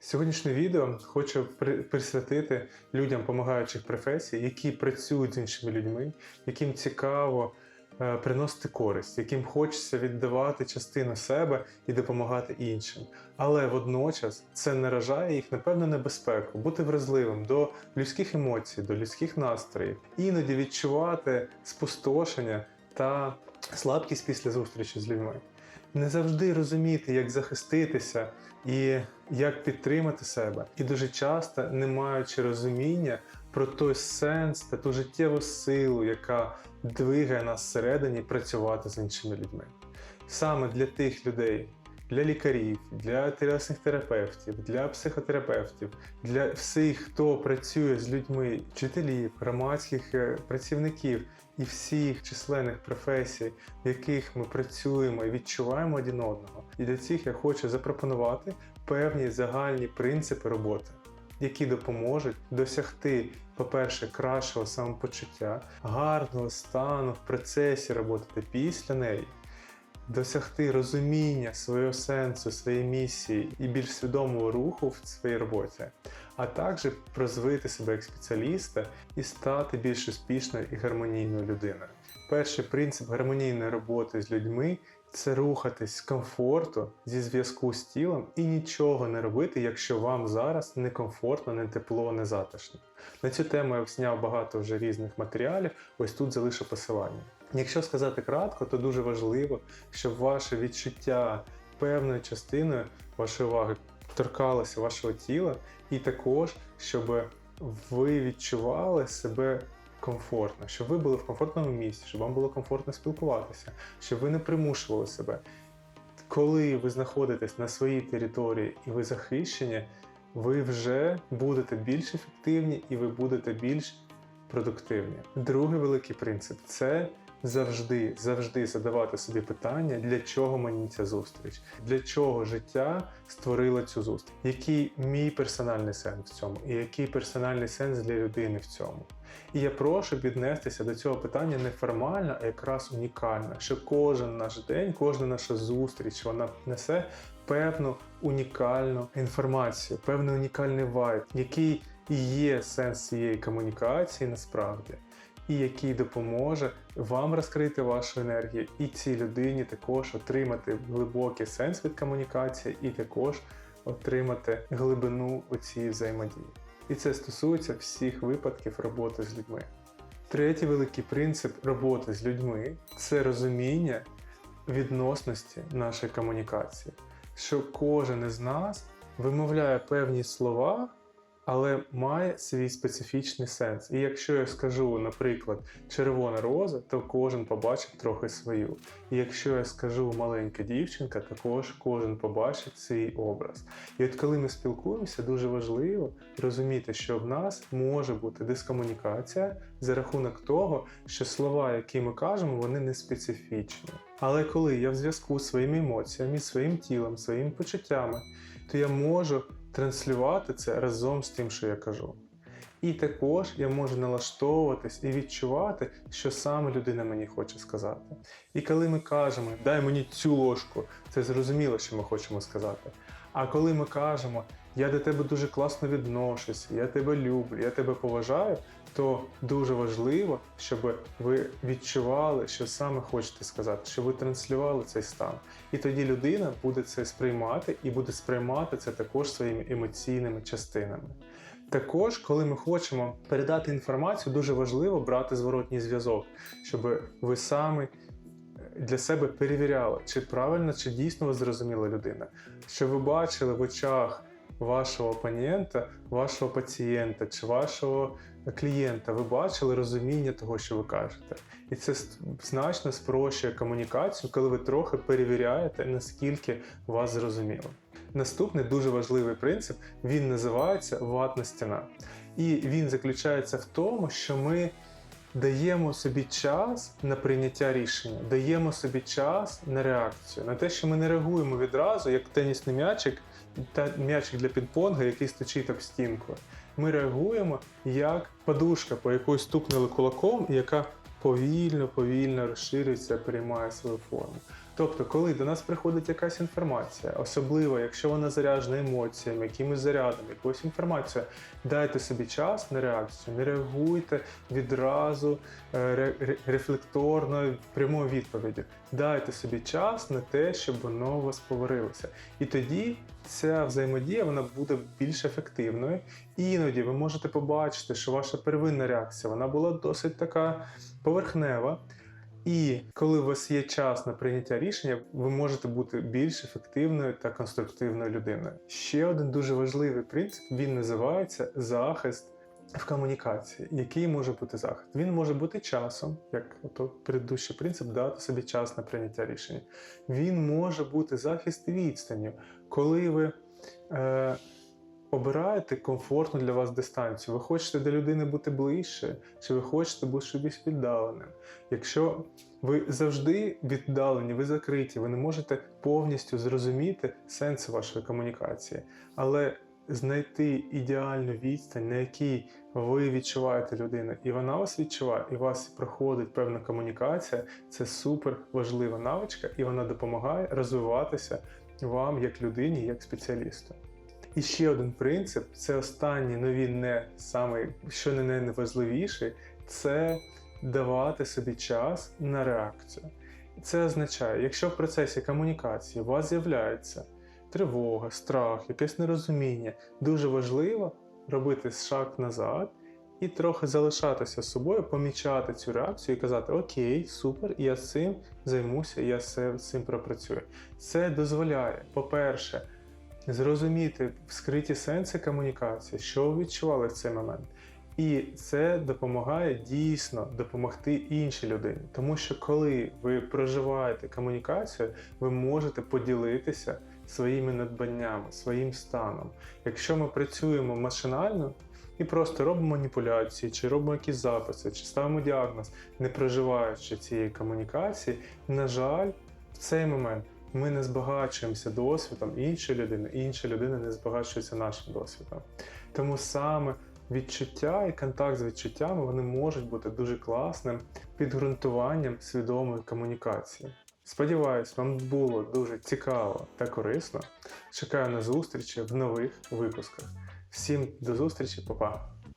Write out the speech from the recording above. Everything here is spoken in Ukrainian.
Сьогоднішнє відео хочу присвятити людям помагаючих професій, які працюють з іншими людьми, яким цікаво е, приносити користь, яким хочеться віддавати частину себе і допомагати іншим. Але водночас це наражає їх на певну небезпеку, бути вразливим до людських емоцій, до людських настроїв, іноді відчувати спустошення та слабкість після зустрічі з людьми. Не завжди розуміти, як захиститися і як підтримати себе, і дуже часто не маючи розуміння про той сенс та ту життєву силу, яка двигає нас всередині працювати з іншими людьми. Саме для тих людей, для лікарів, для тілесних терапевтів, для психотерапевтів, для всіх, хто працює з людьми, вчителів, громадських е, працівників і всіх численних професій, в яких ми працюємо і відчуваємо один одного. І для цих я хочу запропонувати певні загальні принципи роботи. Які допоможуть досягти, по-перше, кращого самопочуття, гарного стану в процесі роботи та після неї, досягти розуміння свого сенсу, своєї місії і більш свідомого руху в своїй роботі, а також розвити себе як спеціаліста і стати більш успішною і гармонійною людиною. Перший принцип гармонійної роботи з людьми це рухатись з комфорту зі зв'язку з тілом і нічого не робити, якщо вам зараз некомфортно, не тепло, не затишно. На цю тему я зняв багато вже різних матеріалів. Ось тут залишу посилання. Якщо сказати кратко, то дуже важливо, щоб ваше відчуття певною частиною вашої уваги торкалося вашого тіла, і також, щоб ви відчували себе комфортно, щоб ви були в комфортному місці, щоб вам було комфортно спілкуватися, щоб ви не примушували себе. Коли ви знаходитесь на своїй території і ви захищені, ви вже будете більш ефективні і ви будете більш продуктивні. Другий великий принцип це завжди, завжди задавати собі питання, для чого мені ця зустріч, для чого життя створило цю зустріч, який мій персональний сенс в цьому, і який персональний сенс для людини в цьому. І я прошу віднестися до цього питання не формально, а якраз унікально, що кожен наш день, кожна наша зустріч, вона несе певну унікальну інформацію, певний унікальний вайб, який і є сенс цієї комунікації насправді, і який допоможе вам розкрити вашу енергію, і цій людині також отримати глибокий сенс від комунікації, і також отримати глибину у цій взаємодії. І це стосується всіх випадків роботи з людьми. Третій великий принцип роботи з людьми це розуміння відносності нашої комунікації, що кожен із нас вимовляє певні слова, але має свій специфічний сенс. І якщо я скажу, наприклад, червона роза, то кожен побачить трохи свою. І якщо я скажу маленька дівчинка, також кожен побачить свій образ. І от коли ми спілкуємося, дуже важливо розуміти, що в нас може бути дискомунікація за рахунок того, що слова, які ми кажемо, вони не специфічні. Але коли я в зв'язку з своїми емоціями, своїм тілом, своїми почуттями, то я можу транслювати це разом з тим, що я кажу. І також я можу налаштовуватись і відчувати, що саме людина мені хоче сказати. І коли ми кажемо дай мені цю ложку, це зрозуміло, що ми хочемо сказати. А коли ми кажемо я до тебе дуже класно відношуся, я тебе люблю, я тебе поважаю, то дуже важливо, щоб ви відчували, що саме хочете сказати, щоб ви транслювали цей стан. І тоді людина буде це сприймати і буде сприймати це також своїми емоційними частинами. Також, коли ми хочемо передати інформацію, дуже важливо брати зворотній зв'язок, щоб ви самі для себе перевіряли, чи правильно, чи дійсно ви зрозуміла людина, щоб ви бачили в очах вашого опонента, вашого пацієнта чи вашого клієнта, ви бачили розуміння того, що ви кажете. І це значно спрощує комунікацію, коли ви трохи перевіряєте, наскільки вас зрозуміло. Наступний дуже важливий принцип він називається ватна стіна. І він заключається в тому, що ми даємо собі час на прийняття рішення, даємо собі час на реакцію, на те, що ми не реагуємо відразу, як тенісний м'ячик та м'ячик для пінг-понга, який стучить об стінку. Ми реагуємо як подушка, по якої стукнули кулаком, яка повільно, повільно розширюється, приймає свою форму. Тобто, коли до нас приходить якась інформація, особливо якщо вона заряджена емоціями, якимось зарядом, якоюсь інформацією, дайте собі час на реакцію, не реагуйте відразу е, ре- ре- рефлекторно прямою відповіді. Дайте собі час на те, щоб воно у вас поварилося. І тоді ця взаємодія вона буде більш ефективною. Іноді ви можете побачити, що ваша первинна реакція вона була досить така поверхнева. І коли у вас є час на прийняття рішення, ви можете бути більш ефективною та конструктивною людиною. Ще один дуже важливий принцип він називається захист в комунікації. Який може бути захист? Він може бути часом, як ото предыдущий принцип, дати собі час на прийняття рішення. Він може бути захист відстанню, коли ви. Е, Обираєте комфортну для вас дистанцію. Ви хочете до людини бути ближче, чи ви хочете бути більш віддаленим. Якщо ви завжди віддалені, ви закриті, ви не можете повністю зрозуміти сенс вашої комунікації, але знайти ідеальну відстань, на якій ви відчуваєте людину, і вона вас відчуває, і вас проходить певна комунікація, це супер важлива навичка, і вона допомагає розвиватися вам як людині, як спеціалісту. І ще один принцип це останній, ну він не самий, що не найважливіший, це давати собі час на реакцію. Це означає, якщо в процесі комунікації у вас з'являється тривога, страх, якесь нерозуміння, дуже важливо робити шаг назад і трохи залишатися собою, помічати цю реакцію і казати: Окей, супер, я з цим займуся, я з цим пропрацюю. Це дозволяє, по-перше, зрозуміти скриті сенси комунікації, що ви відчували в цей момент. І це допомагає дійсно допомогти іншій людині. Тому що коли ви проживаєте комунікацію, ви можете поділитися своїми надбаннями, своїм станом. Якщо ми працюємо машинально і просто робимо маніпуляції, чи робимо якісь записи, чи ставимо діагноз, не проживаючи цієї комунікації, на жаль, в цей момент ми не збагачуємося досвідом іншої людини, і інша людина не збагачується нашим досвідом. Тому саме відчуття і контакт з відчуттями вони можуть бути дуже класним підґрунтуванням свідомої комунікації. Сподіваюсь, вам було дуже цікаво та корисно. Чекаю на зустрічі в нових випусках. Всім до зустрічі, па-па!